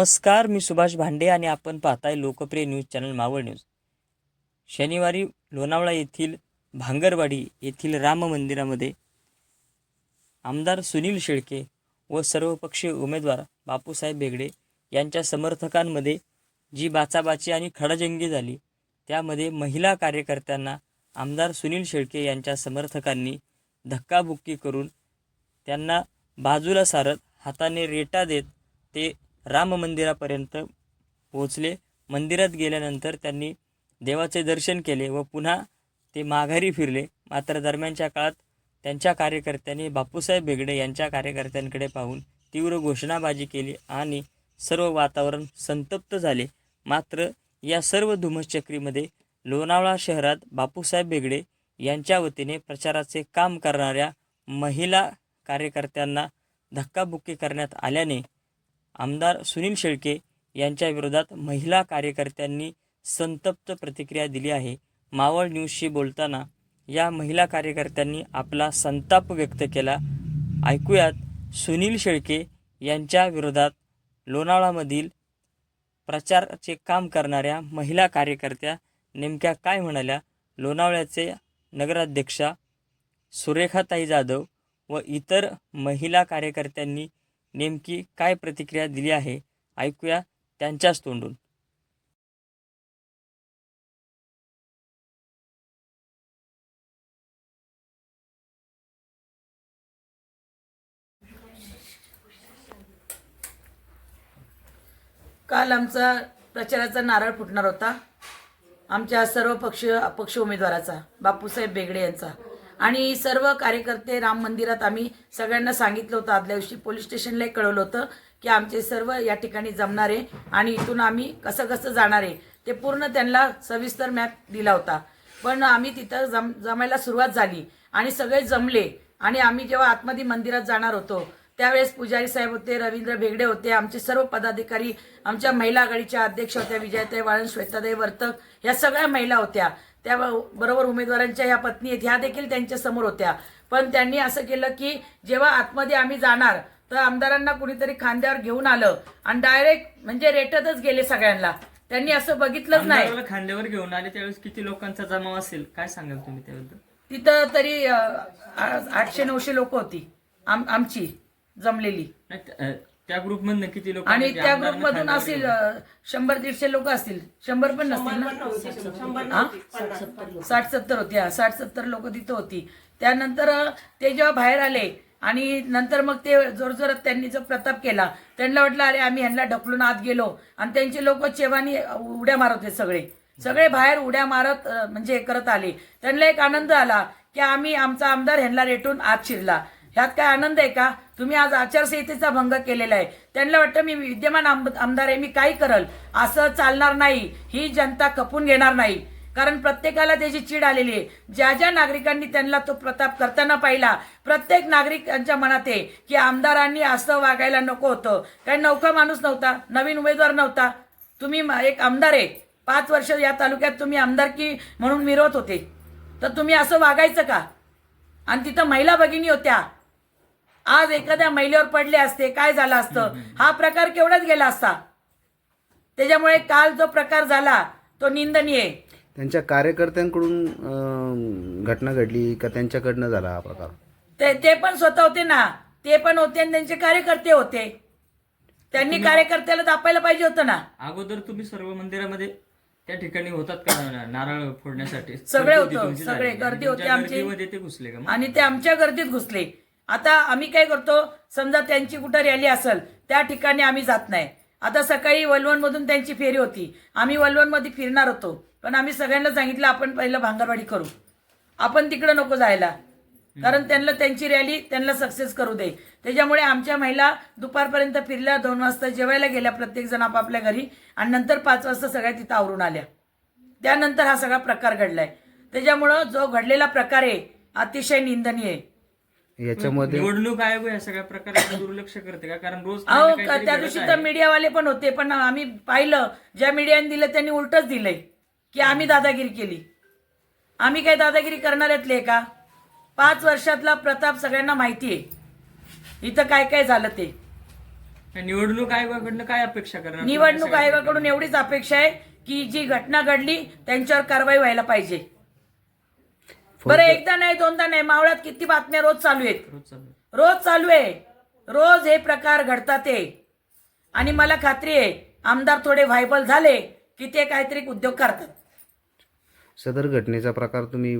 नमस्कार मी सुभाष भांडे आणि आपण पाहताय लोकप्रिय न्यूज चॅनल मावळ न्यूज. शनिवारी लोणावळा येथील भांगरवाडी येथील राम मंदिरामध्ये आमदार सुनील शेळके व सर्वपक्षीय उमेदवार बापूसाहेब बेगडे यांच्या समर्थकांमध्ये जी बाचाबाची आणि खडाजंगी झाली त्यामध्ये महिला कार्यकर्त्यांना आमदार सुनील शेळके यांच्या समर्थकांनी धक्काबुक्की करून त्यांना बाजूला सारत हाताने रेटा देत ते राम मंदिरापर्यंत पोहोचले. मंदिरात गेल्यानंतर त्यांनी देवाचे दर्शन केले व पुन्हा ते माघारी फिरले. मात्र दरम्यानच्या काळात त्यांच्या कार्यकर्त्यांनी बापूसाहेब बेगडे यांच्या कार्यकर्त्यांकडे पाहून तीव्र घोषणाबाजी केली आणि सर्व वातावरण संतप्त झाले. मात्र या सर्व धुमसचक्रीमध्ये लोणावळा शहरात बापूसाहेब बेगडे यांच्या वतीने प्रचाराचे काम करणाऱ्या महिला कार्यकर्त्यांना धक्काबुक्की करण्यात आल्याने आमदार सुनील शेळके यांच्या विरोधात महिला कार्यकर्त्यांनी संतप्त प्रतिक्रिया दिली आहे. मावळ न्यूजशी बोलताना या महिला कार्यकर्त्यांनी आपला संताप व्यक्त केला. ऐकूयात सुनील शेळके यांच्या विरोधात लोणावळामधील प्रचाराचे काम करणाऱ्या महिला कार्यकर्त्या नेमक्या काय म्हणाल्या? लोणावळ्याचे नगराध्यक्षा सुरेखाताई जाधव व इतर महिला कार्यकर्त्यांनी नेमकी काय प्रतिक्रिया दिली आहे ऐकूया त्यांच्याच तोंडून. काल आमचा प्रचाराचा नारळ फुटणार होता. आमच्या सर्व पक्ष अपक्ष उमेदवाराचा बापूसाहेब बेगडे यांचा. आणि सर्व कार्यकर्ते राम मंदिरात आम्ही सगळ्यांना सांगितलं होतं. आदल्या दिवशी पोलीस स्टेशनलाही कळवलं होतं की आमचे सर्व या ठिकाणी जमणार आहे आणि इथून आम्ही कसं कसं जाणार आहे ते पूर्ण त्यांना सविस्तर मॅप दिला होता. पण आम्ही तिथं जम जमायला सुरुवात झाली आणि सगळे जमले आणि आम्ही जेव्हा आतमध्ये मंदिरात जाणार होतो त्यावेळेस पुजारी साहेब होते रवींद्र भेगडे होते आमचे सर्व पदाधिकारी आमच्या महिला आघाडीच्या अध्यक्ष होत्या विजयताई वाळण श्वेताताई वर्तक ह्या सगळ्या महिला होत्या. त्या बरोबर उमेदवारांच्या या पत्नी आहेत. ह्या देखील त्यांच्यासमोर होत्या. पण त्यांनी असं केलं की जेव्हा आतमध्ये आम्ही जाणार तर आमदारांना कुणीतरी खांद्यावर घेऊन आलं आणि डायरेक्ट म्हणजे रेटतच गेले सगळ्यांना. त्यांनी असं बघितलंच नाही. खांद्यावर घेऊन आले त्यावेळेस किती लोकांचा जमाव असेल? काय सांगाल तुम्ही त्याबद्दल? तिथं तरी आठशे नऊशे लोक होती. आम आमची जमलेली. त्या- ग्रुपमधनं किती लोक आणि त्या ग्रुपमधून असतील अं, शंभर दीडशे लोक असतील. शंभर पण नसतील ना? हा? साठ सत्तर होती हा. साठ सत्तर लोक तिथं होती. त्यानंतर अं, ते जेव्हा बाहेर आले आणि नंतर मग ते जोरजोरात त्यांनी जो प्रताप केला त्यांना वाटलं अरे आम्ही ह्यांना ढकलून आत गेलो. आणि त्यांचे लोक चेवानी उड्या मारत होते सगळे. सगळे बाहेर उड्या मारत अं, म्हणजे करत आले. त्यांना एक आनंद आला की आम्ही आमचा आमदार ह्यांना रेटून आत शिरला. ह्यात काय आनंद आहे का? तुम्ही आज आचारसंहितेचा भंग केलेला आहे. त्यांना वाटतं मी विद्यमान आमदार आहे मी काय करल. असं चालणार नाही. ही जनता खपून घेणार नाही. कारण प्रत्येकाला त्याची चीड आलेली आहे. ज्या ज्या नागरिकांनी त्यांना तो प्रताप करताना पाहिला प्रत्येक नागरिकांच्या मनात आहे की आमदारांनी असं वागायला नको होतं. काही नौका माणूस नव्हता नवीन उमेदवार नव्हता. तुम्ही एक आमदार आहे. पाच वर्ष या तालुक्यात तुम्ही आमदारकी म्हणून मिरवत होते. तर तुम्ही असं वागायचं का? आणि तिथं महिला भगिनी होत्या. आज एखाद्या महिलेवर पडले असते काय झालं असतं? हा प्रकार केवढाच गेला असता? त्याच्यामुळे काल जो प्रकार झाला तो निंदनीय. त्यांच्या कार्यकर्त्यांकडून घटना घडली का त्यांच्याकडनं झाला हा प्रकार? ते ते पण स्वतः होते ना. ते पण होते आणि त्यांचे कार्यकर्ते होते. त्यांनी कार्यकर्त्याला दापायला पाहिजे होतं ना. अगोदर तुम्ही सर्व मंदिरामध्ये त्या ठिकाणी होतात का नारळ फोडण्यासाठी? सगळे होती सगळे. गर्दी होती आमची. गर्दीमध्ये ते घुसले का मग? आणि ते आमच्या गर्दीत घुसले. आता आम्ही काय करतो? समजा त्यांची कुठं रॅली असेल त्या ठिकाणी आम्ही जात नाही. आता सकाळी वलवणमधून त्यांची फेरी होती. आम्ही वलवणमध्ये फिरणार होतो. पण आम्ही सगळ्यांना सांगितलं आपण पहिलं भांगरवाडी करू. आपण तिकडं नको जायला. कारण त्यांना त्यांची रॅली त्यांना सक्सेस करू दे. त्याच्यामुळे आमच्या महिला दुपारपर्यंत फिरल्या दोन वाजता जेवायला गेल्या प्रत्येक जण आपापल्या घरी आणि नंतर पाच वाजता सगळ्या तिथं आवरून आल्या. त्यानंतर हा सगळा प्रकार घडलाय. त्याच्यामुळं जो घडलेला प्रकार आहे अतिशय निंदनीय आहे. याच्यामध्ये निवडणूक आयोग या सगळ्या प्रकाराकडे दुर्लक्ष करते का? कारण रोज काही अहो ना का- काहीतरी त्या घडत दिवशी आहे. तर मीडियावाले पण होते पण आम्ही पाहिलं ज्या मीडियाने दिलं त्यांनी उलटच दिलंय की आम्ही दादागिरी केली. आम्ही काय दादागिरी करणाऱ्यातले का? पाच वर्षातला प्रताप सगळ्यांना माहिती आहे इथं काय काय झालं ते? निवडणूक आयोगाकडनं काय अपेक्षा करणार? निवडणूक आयोगाकडून एवढीच अपेक्षा आहे की जी घटना घडली त्यांच्यावर कारवाई व्हायला पाहिजे. बरं एकदा नाही दोनदा नाही. मावळात किती बातम्या रोज चालू आहेत? रोज चालू आहे. रोज हे प्रकार घडतात ते आणि मला खात्री आहे आमदार थोडे व्हायबल झाले की ते काहीतरी उद्योग करतात. सदर घटनेचा प्रकार तुम्ही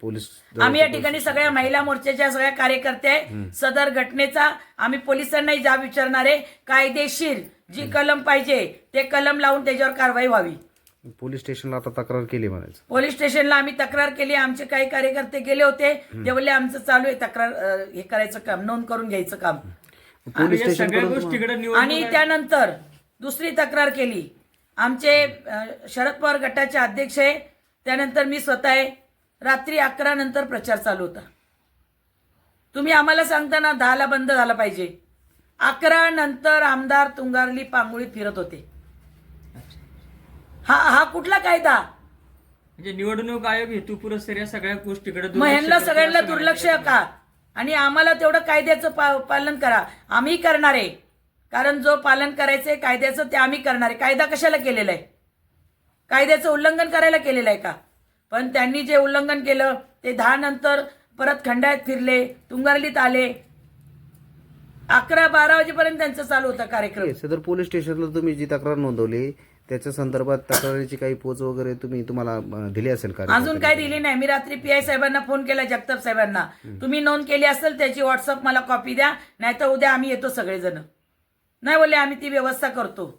पोलीस आम्ही या ठिकाणी सगळ्या महिला मोर्चाच्या सगळ्या कार्यकर्ते आहे. सदर घटनेचा आम्ही पोलिसांनाही जाब विचारणार कायदेशीर जी कलम पाहिजे ते कलम लावून त्याच्यावर कारवाई व्हावी. पोलीस स्टेशनला आता तक्रार केली म्हणायचं. पोलीस स्टेशनला आम्ही तक्रार केली आमचे काही कार्यकर्ते गेले होते. ते बोलले आमचं चालू आहे तक्रार अं, हे करायचं काम नोंद करून घ्यायचं काम. पोलीस या सगळ्या स्टेशनकडून गोष्टीकडे आणि त्यानंतर दुसरी तक्रार केली. आमचे अ, शरद पवार गटाचे अध्यक्ष आहे. त्यानंतर मी स्वतः आहे. रात्री अकरा नंतर प्रचार चालू होता. तुम्ही आम्हाला सांगता ना दहाला बंद झाला पाहिजे. अकरा नंतर आमदार तुंगारली पांगुळीत फिरत होते. हा हा कुठला कायदा? म्हणजे निवडणूक आयोग हेतू पुरस्कार या सगळ्या गोष्टीकडे मग ह्यांना सगळ्यांना दुर्लक्ष. का? आणि आम्हाला तेवढं कायद्याचं पा- पालन करा. आम्ही करणार आहे. कारण जो पालन करायचंय कायद्याचं ते आम्ही करणार आहे. कायदा कशाला केलेला आहे? कायद्याचं उल्लंघन करायला केलेलं आहे का? पण त्यांनी जे उल्लंघन केलं ते दहा नंतर परत खंडाळ्यात फिरले तुंगारलीत आले. अकरा बारा वाजेपर्यंत त्यांचं चालू होता कार्यक्रम. सदर पोलीस स्टेशनला तुम्ही जी तक्रार नोंदवली त्याच्या संदर्भात तक्रारीची काही पोच वगैरे तुम्ही तुम्हाला दिली असेल का? अजून काय दिली नाही. मी रात्री पी आय साहेबांना फोन केला जगताप साहेबांना. तुम्ही नोंद केली असेल त्याची व्हॉट्सअप मला कॉपी द्या नाहीतर उद्या आम्ही येतो सगळेजण. नाही बोलले आम्ही ती व्यवस्था करतो.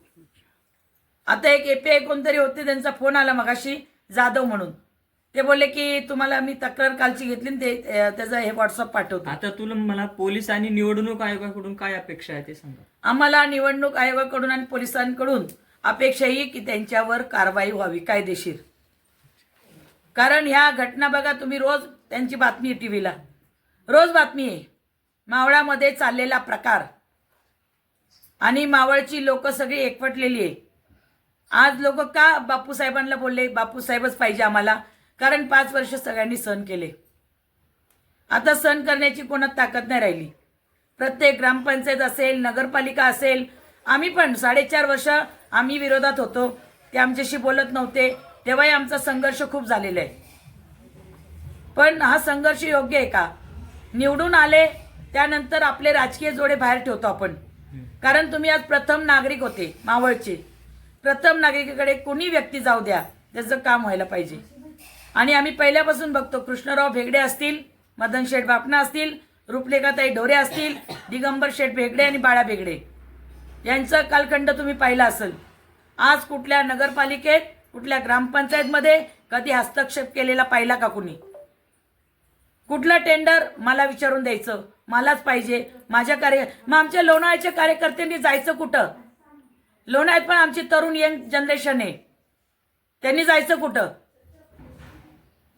आता एक एपीआय कोणतरी होते त्यांचा फोन आला मगाशी जाधव म्हणून. ते बोलले की तुम्हाला मी तक्रार कालची घेतली ते त्याचं हे व्हॉट्सअप पाठवतो. आता तुला मला पोलीस आणि निवडणूक आयोगाकडून काय अपेक्षा आहे ते सांगा. आम्हाला निवडणूक आयोगाकडून आणि पोलिसांकडून अपेक्षा ही की त्यांच्यावर कारवाई व्हावी कायदेशीर. कारण ह्या घटना बघा तुम्ही रोज त्यांची बातमी आहे टीव्हीला. रोज बातमी आहे. मावळामध्ये चाललेला प्रकार. आणि मावळची लोक सगळी एकवटलेली आहे. आज लोक का बापूसाहेबांना बोलले? बापूसाहेबच पाहिजे आम्हाला. कारण पाच वर्ष सगळ्यांनी सहन केले. आता सहन करण्याची कोणात ताकद नाही राहिली. प्रत्येक ग्रामपंचायत असेल नगरपालिका असेल आम्ही पण साडेचार वर्ष आम्ही विरोधात होतो. ते आमच्याशी बोलत नव्हते. तेव्हाही आमचा संघर्ष खूप झालेला आहे. पण हा संघर्ष योग्य आहे का? निवडून आले त्यानंतर आपले राजकीय जोडे बाहेर ठेवतो आपण. कारण तुम्ही आज प्रथम नागरिक होते मावळचे. प्रथम नागरिकाकडे कोणी व्यक्ती जाऊ द्या त्याचं काम व्हायला पाहिजे. आणि आम्ही पहिल्यापासून बघतो कृष्णराव भेगडे असतील मदन शेठ बापना असतील रूपलेखाताई ढोरे असतील दिगंबर शेठ भेगडे आणि बाळा भेगडे. यांचा कालखंड तुम्ही पाहिला असेल. आज कुठल्या नगरपालिकेत कुठल्या ग्रामपंचायतमध्ये कधी हस्तक्षेप केलेला पाहिला का कुणी? कुठलं टेंडर मला विचारून द्यायचं? मलाच पाहिजे. माझ्या कार्य मग आमच्या लोणाळ्याच्या कार्यकर्त्यांनी जायचं कुठं? लोणाळ्यात पण आमची तरुण यंग जनरेशन आहे. त्यांनी जायचं कुठं?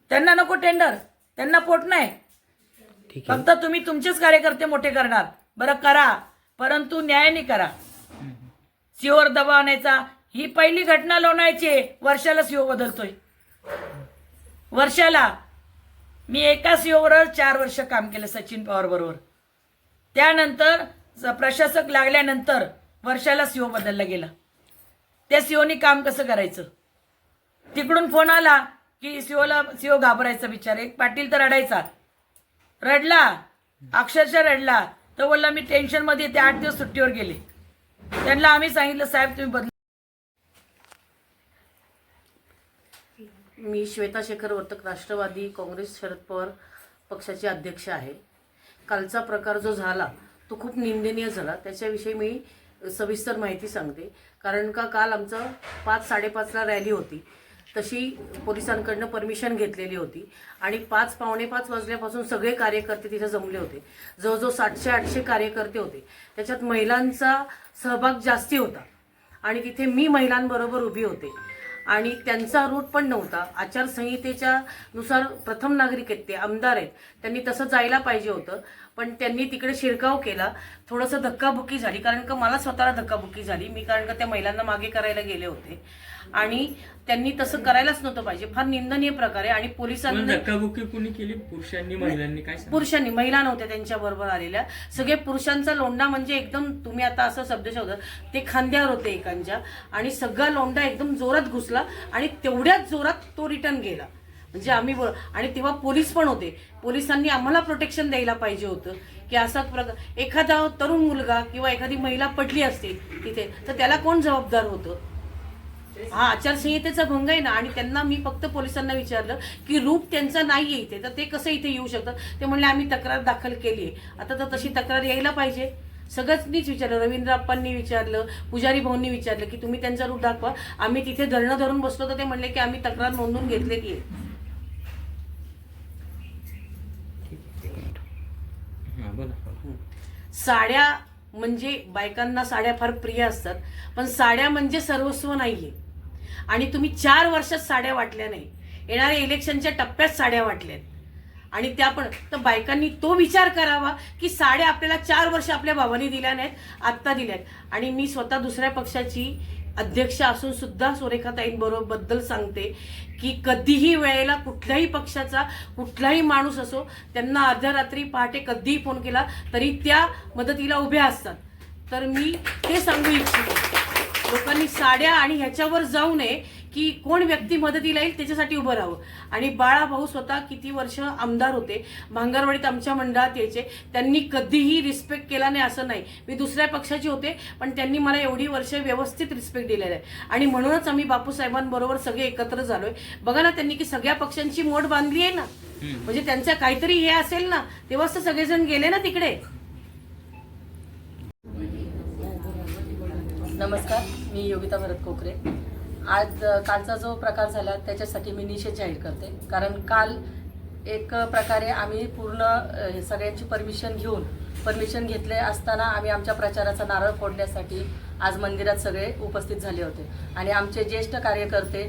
त्यांना नको टेंडर त्यांना पोट नाही. फक्त तुम्ही तुमचेच कार्यकर्ते मोठे करणार. बरं करा. परंतु न्यायाने करा. सीओवर दबाव आणायचा. ही पहिली घटना लोणायची आहे. वर्षाला सीओ बदलतोय. वर्षाला मी एका सीओवर चार वर्ष काम केलं सचिन पवार बरोबर. त्यानंतर प्रशासक लागल्यानंतर वर्षाला सीओ बदलला गेला. त्या सीओनी काम कसं करायचं? तिकडून फोन आला की सीओला सीओ घाबरायचा बिचार. एक पाटील तर रडायचा. रडला. अक्षरशः रडला. तर बोलला मी टेन्शनमध्ये ते आठ दिवस सुट्टीवर गेले. त्यांना आम्ही सांगितलं साहेब तुम्ही बदल. मी श्वेता शेखर वर्तक राष्ट्रवादी काँग्रेस शरद पवार पक्षाचे अध्यक्ष आहे. कालचा प्रकार जो झाला तो खूप निंदनीय झाला. त्याच्याविषयी मी सविस्तर माहिती सांगते. कारण का काल आमचं पाच साडेपाचला रॅली होती. तशी पोलिसांकडनं परमिशन घेतलेली होती. आणि पाच पावणे पाच वाजल्यापासून सगळे कार्यकर्ते तिथे जमले होते. जवळजवळ सातशे आठशे कार्यकर्ते होते. त्याच्यात महिलांचा सहभाग जास्ती होता. आणि तिथे मी महिलांबरोबर उभी होते. आणि त्यांचा रूट पण नव्हता. आचारसंहितेच्या नुसार प्रथम नागरिक आहेत ते आमदार आहेत. त्यांनी तसं जायला पाहिजे होतं. पण त्यांनी तिकडे शिरकाव केला. थोडंसं धक्काबुक्की झाली. कारण का मला स्वतःला धक्काबुक्की झाली. मी कारण का त्या महिलांना मागे करायला गेले होते. आणि त्यांनी तसं करायलाच नव्हतं पाहिजे. फार निंदनीय प्रकारे आणि पोलिसांनी धक्काबुक्की कुणी केली? पुरुषांनी महिलांनी? काय? पुरुषांनी. महिला नव्हत्या त्यांच्या बरोबर आलेल्या. सगळे पुरुषांचा लोंडा म्हणजे एकदम तुम्ही आता असं शब्द शोधा ते खांद्यावर होते एकांच्या. आणि सगळा लोंडा एकदम जोरात घुसला आणि तेवढ्याच जोरात तो रिटर्न गेला. म्हणजे आम्ही आणि तेव्हा पोलीस पण होते. पोलिसांनी आम्हाला प्रोटेक्शन द्यायला पाहिजे होतं. की असा प्रकार एखादा तरुण मुलगा किंवा एखादी महिला पडली असते तिथे तर त्याला कोण जबाबदार होतं? हा आचारसंहितेचा भंग आहे ना आणि त्यांना मी फक्त पोलिसांना विचारलं की रूप त्यांचं नाहीये इथे तर ते कसं इथे येऊ शकतात? ते म्हणले आम्ही तक्रार दाखल केली आहे आता तर तशी तक्रार यायला पाहिजे. सगळ्यांनीच विचारलं रवींद्र अप्पांनी विचारलं पुजारी भाऊंनी विचारलं की तुम्ही त्यांचा रूप दाखवा आम्ही तिथे धरणं धरून बसलो तर ते म्हणले की आम्ही तक्रार नोंदवून घेतलेली आहे हा, साड्या म्हणजे बायकांना साड्या फार प्रिय असतात पण साड्या म्हणजे सर्वस्व नाहीये. आणि तुम्ही चार वर्षात साड्या वाटल्या नाही. येणाऱ्या इलेक्शनच्या टप्प्यात साड्या वाटल्यात. आणि त्या पण तर बायकांनी तो विचार करावा की साड्या आपल्याला चार वर्ष आपल्या भावानी दिल्या नाहीत आत्ता दिल्यात. आणि मी स्वतः दुसऱ्या पक्षाची अध्यक्ष असून सुद्धा सुरेखाताईंबरोबरबद्दल सांगते की कधीही वेळेला कुठल्याही पक्षाचा कुठलाही माणूस असो त्यांना अर्ध्या रात्री पहाटे कधीही फोन केला तरी त्या मदतीला उभ्या असतात. तर मी ते सांगू इच्छिते. लोकांनी साड्या आणि ह्याच्यावर जाऊ नये की कोण व्यक्ती मदतीला येईल त्याच्यासाठी उभं राहावं. आणि बाळा भाऊ स्वतः किती वर्ष आमदार होते भांगरवाडीत आमच्या मंडळात यायचे त्यांनी कधीही रिस्पेक्ट केला नाही असं नाही. मी दुसऱ्या पक्षाचे होते पण त्यांनी मला एवढी वर्ष व्यवस्थित रिस्पेक्ट दिलेला आहे. आणि म्हणूनच आम्ही बापूसाहेबांबरोबर सगळे एकत्र झालोय. बघा ना त्यांनी की सगळ्या पक्षांची मोठ बांधली आहे ना. म्हणजे त्यांच्या काहीतरी हे असेल ना तेव्हाच तर सगळेजण गेले ना तिकडे. नमस्कार मी योगिता भरत कोकरे. आज कालचा जो प्रकार झाला त्याच्यासाठी मी निषेध जाहीर करते. कारण काल एक प्रकारे आम्ही पूर्ण सगळ्यांची परमिशन घेऊन परमिशन घेतले असताना आम्ही आमच्या प्रचाराचा नारळ फोडण्यासाठी आज मंदिरात सगळे उपस्थित झाले होते. आणि आमचे ज्येष्ठ कार्यकर्ते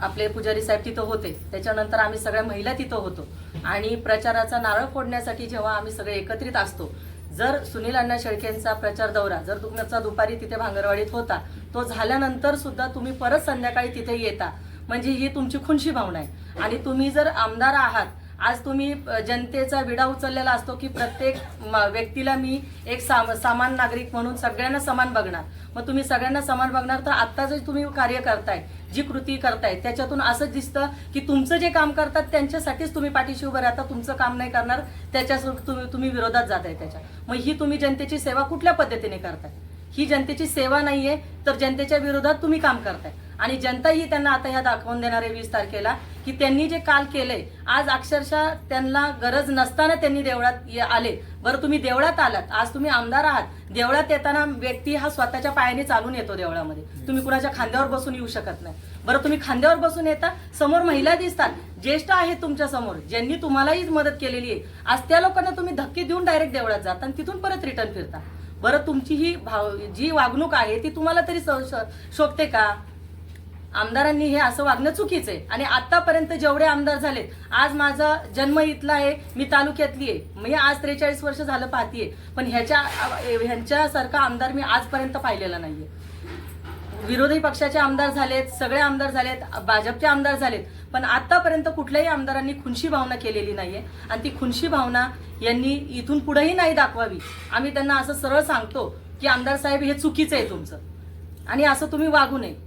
आपले पुजारी साहेब तिथं होते. त्याच्यानंतर आम्ही सगळ्या महिला तिथं होतो. आणि प्रचाराचा नारळ फोडण्यासाठी जेव्हा आम्ही सगळे एकत्रित असतो जर सुनील अण्णा शेळकेंचा प्रचार दौरा जर तुमचा दुपारी तिथे भांगरवाडीत होता तो झाल्यानंतर सुद्धा तुम्ही परत संध्याकाळी तिथे येता. म्हणजे ही तुमची खुनशी भावना आहे. आणि तुम्ही जर आमदार आहात आज तुम्ही जनतेचा विडा उचललेला असतो की प्रत्येक म- व्यक्तीला मी एक साम सामान नागरिक म्हणून सगळ्यांना समान बघणार. मग तुम्ही सगळ्यांना समान बघणार तर आत्ता जे तुम्ही कार्य करताय जी कृती करताय त्याच्यातून असंच दिसतं की तुमचं जे काम करतात त्यांच्यासाठीच तुम्ही पाठीशी उभं राहता तुमचं काम नाही करणार त्याच्या तुम्ही तुम्ही विरोधात जाताय त्याच्या. मग ही तुम्ही जनतेची सेवा कुठल्या पद्धतीने करताय? ही जनतेची सेवा नाहीये तर जनतेच्या विरोधात तुम्ही काम करताय. आणि जनता ही त्यांना आता ह्या दाखवून देणार आहे वीस तारखेला की त्यांनी जे काल केलंय आज अक्षरशः त्यांना गरज नसताना त्यांनी देवळात आले. बरं तुम्ही देवळात आलात आज तुम्ही आमदार आहात. देवळात येताना व्यक्ती हा स्वतःच्या पायाने चालून येतो देवळामध्ये. तुम्ही कुणाच्या खांद्यावर बसून येऊ शकत नाही. बरं तुम्ही खांद्यावर बसून येता समोर महिला दिसतात. ज्येष्ठ आहेत तुमच्यासमोर ज्यांनी तुम्हालाही मदत केलेली आहे. आज त्या लोकांना तुम्ही धक्के देऊन डायरेक्ट देवळात जाता आणि तिथून परत रिटर्न फिरता. बरं तुमची ही भाव जी वागणूक आहे ती तुम्हाला तरी स- शोभते का? आमदारांनी हे असं वागणं चुकीचं आहे. आणि आतापर्यंत जेवढे आमदार झालेत आज माझा जन्म इथला आहे मी तालुक्यातली आहे. मी आज त्रेचाळीस वर्ष झालं पाहतीये. पण ह्याच्या ह्यांच्यासारखा आमदार मी आजपर्यंत पाहिलेला नाहीये. विरोधी पक्षाचे आमदार झालेत सगळे आमदार झालेत भाजपचे आमदार झालेत पण आतापर्यंत कुठल्याही आमदारांनी खुनशी भावना केलेली नाहीये. आणि ती खुनशी भावना यांनी इथून पुढेही नाही दाखवावी. आम्ही त्यांना असं सरळ सांगतो की आमदार साहेब हे चुकीचं आहे तुमचं. आणि असं तुम्ही वागू नये.